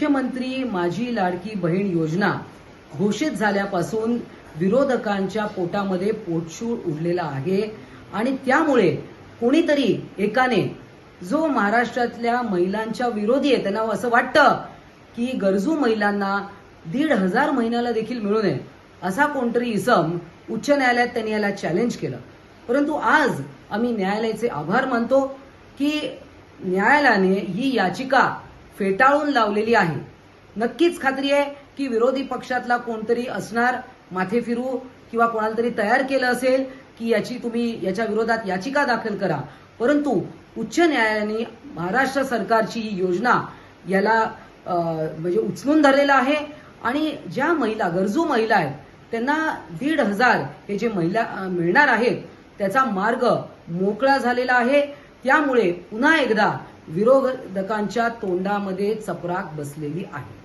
मुख्यमंत्री माझी लाडकी बहीण योजना घोषित झाल्यापासून विरोधकांच्या पोटामध्ये पोटशूळ उडलेला आहे आणि त्यामुळे कोणीतरी एकाने जो महाराष्ट्रातल्या महिलांच्या विरोधी आहे त्यांना असं वाटतं की गरजू महिलांना दीड हजार महिन्याला देखील मिळू नये असा कोणतरी इसम उच्च न्यायालयात त्यांनी याला चॅलेंज केलं. परंतु आज आम्ही न्यायालयाचे आभार मानतो की न्यायालयाने ही याचिका फेटाळून लावलेली आहे. नक्कीच खात्री आहे की विरोधी पक्षातला कोणतरी असणार माथे फिरू किंवा कोणाला तरी तयार केलं असेल की याची तुम्ही याच्या विरोधात याचिका दाखल करा. परंतु उच्च न्यायालयाने महाराष्ट्र सरकारची ही योजना याला म्हणजे उचलून धरलेलं आहे आणि ज्या महिला गरजू महिला आहेत त्यांना दीड हजार हे जे महिला मिळणार आहेत त्याचा मार्ग मोकळा झालेला आहे. त्यामुळे पुन्हा एकदा विरोधकांच्या तोंडामध्ये चपराक बसलेली आहे.